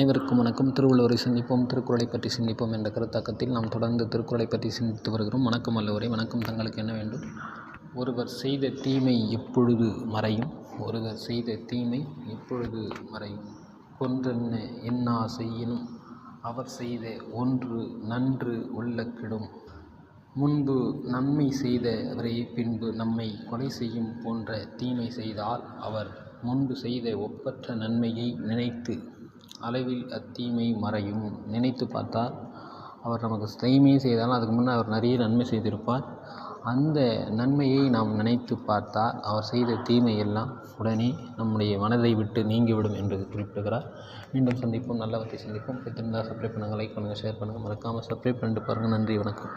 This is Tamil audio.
அனைவருக்கும் வணக்கம். திருவள்ளுவரை சிந்திப்போம் திருக்குறளை பற்றி சிந்திப்போம் என்ற கருத்தாக்கத்தில் நாம் தொடர்ந்து திருக்குறளை பற்றி சிந்தித்து வருகிறோம். வணக்கம் வல்லவரே வணக்கம். தங்களுக்கு என்ன வேண்டும்? ஒருவர் செய்த தீமை எப்பொழுது மறையும்? ஒருவர் செய்த தீமை எப்பொழுது மறையும்? கொன்றென்ன என்னா செய்யினும்? அவர் செய்த ஒன்று நன்று உள்ள கெடும் முன்பு நன்மை செய்தவரை பின்பு நம்மை கொலை செய்யும் போன்ற தீமை செய்தால் அவர் முன்பு செய்த ஒப்பற்ற நன்மையை நினைத்து அளவில் அத்தீமை மறையும் நினைத்து பார்த்தால் அவர் நமக்கு தீமையை செய்தாலும் அதுக்கு முன்னே அவர் நிறைய நன்மை செய்திருப்பார். அந்த நன்மையை நாம் நினைத்து பார்த்தால் அவர் செய்த தீமை எல்லாம் உடனே நம்முடைய மனதை விட்டு நீங்கிவிடும் என்று குறிப்பிடுகிறார். மீண்டும் சந்திப்போம். நல்லவற்றை சந்திப்போம். பிடித்திருந்தால் சப்ஸ்கிரைப் பண்ணுங்கள் லைக் பண்ணுங்கள் ஷேர் பண்ணுங்கள் மறக்காமல் சப்ஸ்கிரைப் பண்ணிட்டு பாருங்கள் நன்றி வணக்கம்.